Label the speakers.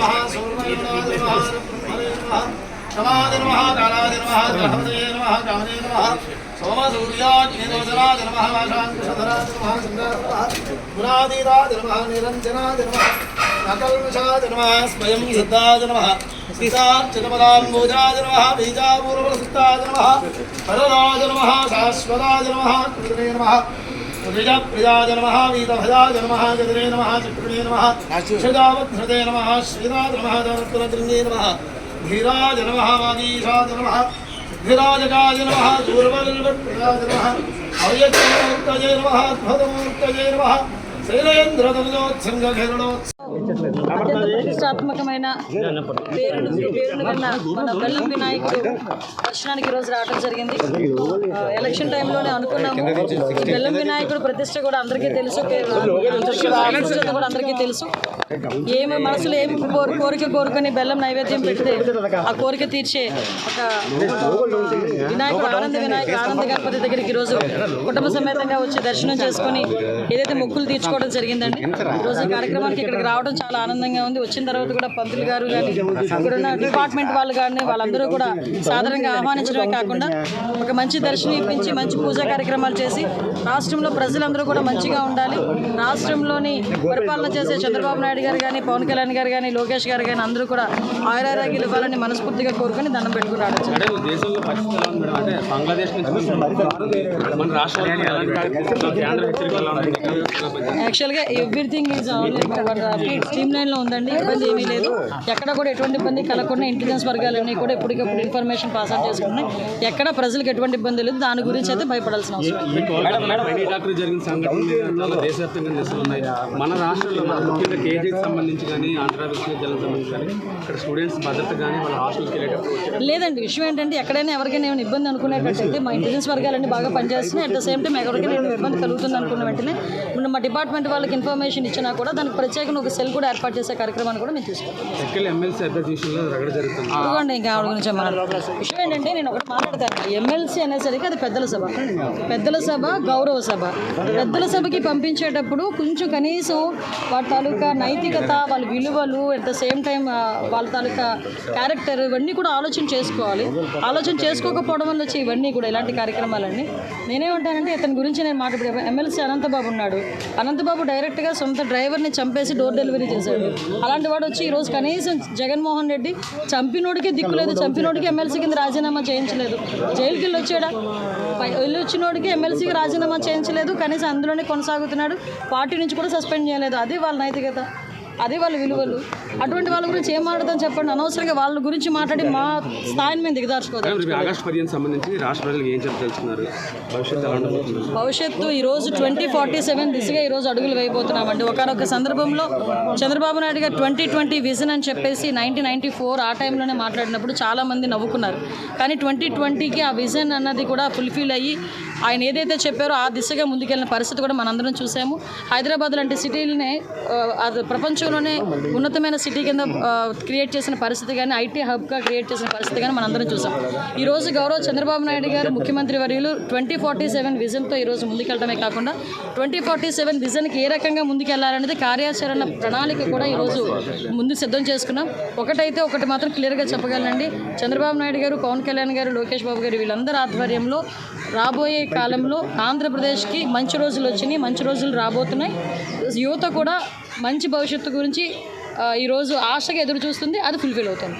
Speaker 1: నమః సూర్యనాథ నమః నమః నమాది నమః కాలాది నమః గ్రహవతే నమః కామనే నమః సోమ సూర్యాగ్నిదోచరాద నమః వాషాంకుశధరాద నమః సంగారాద గుణాదీరాద నమః నిరంజనాద నమః నకల్మషాద నమః స్వయం సిద్ధాద నమః స్థితార్చితపదాంబోజాద నమః బీజాపూర్వసుస్తాద నమః పరదాద నమః శాశ్వతాద నమః కృతనే నమః నమ వీతభజాజ నమ గజనే నమ చక్రుణే నమ షజావధృతే నమ శ్రీరాజ నమ దత్తరగృంగే నమ ధీరాజ నమ వాగీషాజ నమ ధీరాజకాజ నమ దూర్వల్వత్ప్రయాజ నమ అవ్యక్తమూర్తజే నమ అద్భుతమూర్తజే నమ శైలేంద్రదమజోత్సంగఘరణోత్స
Speaker 2: అత్యంత ప్రతిష్టాత్మకమైన మన బెల్లం వినాయకుడు దర్శనానికి ఈ రోజు రావడం జరిగింది. ఎలక్షన్ టైంలోనే అనుకున్నాము. ఈ బెల్లం వినాయకుడు ప్రతిష్ట కూడా అందరికీ తెలుసు. కూడా అందరికీ తెలుసు. ఏమి మనసులో ఏమి కోరి కోరిక కోరుకొని బెల్లం నైవేద్యం పెడితే ఆ కోరిక తీర్చే ఒక వినాయకుడు ఆనంద వినాయకుడు ఆనంద గణపతి దగ్గరికి ఈరోజు కుటుంబ సమేతంగా వచ్చి దర్శనం చేసుకొని ఏదైతే మొక్కులు తీర్చుకోవడం జరిగిందండి. ఈ రోజు ఈ కార్యక్రమానికి ఇక్కడికి రావడం చాలా ఆనందంగా ఉంది. వచ్చిన తర్వాత కూడా పంతులు గారు కానీ ఇక్కడ ఉన్న డిపార్ట్మెంట్ వాళ్ళు కానీ వాళ్ళందరూ కూడా సాధారణంగా ఆహ్వానించడమే కాకుండా ఒక మంచి దర్శనం ఇప్పించి మంచి పూజా కార్యక్రమాలు చేసి రాష్ట్రంలో ప్రజలందరూ కూడా మంచిగా ఉండాలి. రాష్ట్రంలోని పరిపాలన చేసే చంద్రబాబు నాయుడు గారు కానీ పవన్ కళ్యాణ్ గారు కానీ లోకేష్ గారు కానీ అందరూ కూడా ఆయురారోగ్యాలు ఇవ్వాలని మనస్ఫూర్తిగా కోరుకొని దండం పెట్టుకుని రావడం జరిగింది.
Speaker 3: అంటే దేశంలో పరిస్థితి ఎలా ఉంది మేడం? అంటే బంగ్లాదేశ్ నుంచి మన రాష్ట్రానికి ఎలాంటి
Speaker 2: యాక్చువల్గా ఎవ్రీథింగ్ ఈజ్ స్ట్రీమ్ లైన్లో ఉందండి ఇబ్బంది ఏమీ లేదు. ఎక్కడ కూడా ఎటువంటి ఇబ్బంది కలగకుండా ఇంటెలిజెన్స్ వర్గాలన్నీ కూడా ఎప్పటికప్పుడు ఇన్ఫర్మేషన్ పాస్ అవుట్ చేసుకుంటున్నాయి ఎక్కడ ప్రజలకు ఎటువంటి ఇబ్బంది లేదు దాని గురించి అయితే భయపడాల్సిన అవసరం లేదు.
Speaker 3: Madam madam. ఎన్ని డాక్టర్ జరిగిన సంఘటనలు దేశవ్యాప్తంగా చేస్తున్నాయి మన రాష్ట్రంలో మన ముఖ్యంగా కేజీకి సంబంధించి కానీ ఆంధ్ర విశ్వవిద్యాలయం సంబంధించి కానీ ఇక్కడ స్టూడెంట్స్ భద్రత కానీ వాళ్ళ హాస్టల్కి వెళ్ళేటప్పుడు వచ్చే
Speaker 2: లేదండి విషయం ఏంటంటే ఎక్కడైనా ఎవరికైనా ఏమైనా ఇబ్బంది అనుకునేటట్టయితే మా ఇంటెలిజెన్స్ వర్గాలన్నీ బాగా పనిచేస్తున్నాయి. అట్ ద సేమ్ టైం ఎవరికైనా ఇబ్బంది కలుగుతుంది అనుకున్న వెంటనే మా డిపార్ట్మెంట్ వాళ్ళకి ఇన్ఫర్మేషన్ ఇచ్చినా కూడా దానికి ప్రత్యేకంగా ఒక సెల్ కూడా ఏర్పాటు చేసే కార్యక్రమాన్ని కూడా మేము తీసుకుంటాం. ఇంకా ఆవిడ గురించి విషయం ఏంటంటే నేను ఒకటి మాట్లాడతాను. ఎమ్మెల్సీ అనేసరికి అది పెద్దల సభ. పెద్దల సభ గౌరవ సభ. పెద్దల సభకి పంపించేటప్పుడు కొంచెం కనీసం వాళ్ళ తాలూకా నైతికత వాళ్ళ విలువలు అట్ ద సేమ్ టైం వాళ్ళ తాలూకా క్యారెక్టర్ ఇవన్నీ కూడా ఆలోచన చేసుకోవాలి. ఆలోచన చేసుకోకపోవడం వల్ల వచ్చే ఇవన్నీ కూడా ఇలాంటి కార్యక్రమాలన్నీ. నేనేమంటానంటే ఇతని గురించి నేను మాట్లాడే ఎమ్మెల్సీ అనంతబాబు ఉన్నాడు. అనంతబాబు డైరెక్ట్గా సొంత డ్రైవర్ని చంపేసి డోర్ డెలివరీ చేశాడు. అలాంటి వాడు వచ్చి ఈరోజు కనీసం జగన్మోహన్ రెడ్డి చంపినోడికి దిక్కులేదు చంపినోడికి ఎమ్మెల్సీ కింద రాజీనామా చేయించలేదు. జైలుకి వెళ్ళి వచ్చాడా? పై- వెళ్ళి వచ్చినోడికి ఎమ్మెల్సీకి రాజీనామా చేయించలేదు కనీసం అందులోనే కొనసాగుతున్నాడు పార్టీ నుంచి కూడా సస్పెండ్ చేయలేదు. అది వాళ్ళ నైతికత. అది వాళ్ళ విలువలు. అటువంటి వాళ్ళ గురించి ఏం మాట్లాడదాం చెప్పండి. అనవసరంగా వాళ్ళ గురించి మాట్లాడి మా స్థాయిని మేము దిగదార్చుకోదాం
Speaker 3: మేడం రేపు ఆగస్టు పదిహేను సంబంధించి రాష్ట్ర ప్రజలకు ఏం చెప్పదలుచున్నారు భవిష్యత్తు
Speaker 2: ఈ రోజు ట్వంటీ ఫార్టీ సెవెన్ దిశగా ఈ రోజు అడుగులు వేయబోతున్నామండి. ఒకనొక సందర్భంలో చంద్రబాబు నాయుడు గారు ట్వంటీ ట్వంటీ విజన్ అని చెప్పేసి నైన్టీన్ నైన్టీ ఫోర్ ఆ టైంలోనే మాట్లాడినప్పుడు చాలా మంది నవ్వుకున్నారు. కానీ ట్వంటీ ట్వంటీకి ఆ విజన్ అన్నది కూడా ఫుల్ఫిల్ అయ్యి ఆయన ఏదైతే చెప్పారో ఆ దిశగా ముందుకెళ్ళిన పరిస్థితి కూడా మనందరం చూసాము. హైదరాబాద్ లాంటి సిటీలనే అది ప్రపంచంలోనే ఉన్నతమైన సిటీ కింద క్రియేట్ చేసిన పరిస్థితి కానీ ఐటీ హబ్గా క్రియేట్ చేసిన పరిస్థితి కానీ మనందరం చూసాం. ఈ రోజు గౌరవ చంద్రబాబు నాయుడు గారు ముఖ్యమంత్రి వర్యులు ట్వంటీ ఫార్టీ సెవెన్ విజన్తో ఈరోజు ముందుకెళ్ళడమే కాకుండా ట్వంటీ ఫార్టీ సెవెన్ విజన్కి ఏ రకంగా ముందుకెళ్ళాలనేది కార్యాచరణ ప్రణాళిక కూడా ఈరోజు ముందు సిద్ధం చేసుకున్నాం. ఒకటైతే ఒకటి మాత్రం క్లియర్గా చెప్పగలనండి. చంద్రబాబు నాయుడు గారు పవన్ కళ్యాణ్ గారు లోకేష్ బాబు గారు వీళ్ళందరి ఆధ్వర్యంలో రాబోయే కాలంలో ఆంధ్రప్రదేశ్కి మంచి రోజులు వచ్చినాయి మంచి రోజులు రాబోతున్నాయి. యువత కూడా మంచి భవిష్యత్తు గురించి ఈరోజు ఆశగా ఎదురు చూస్తుంది అది ఫుల్ఫిల్ అవుతుంది.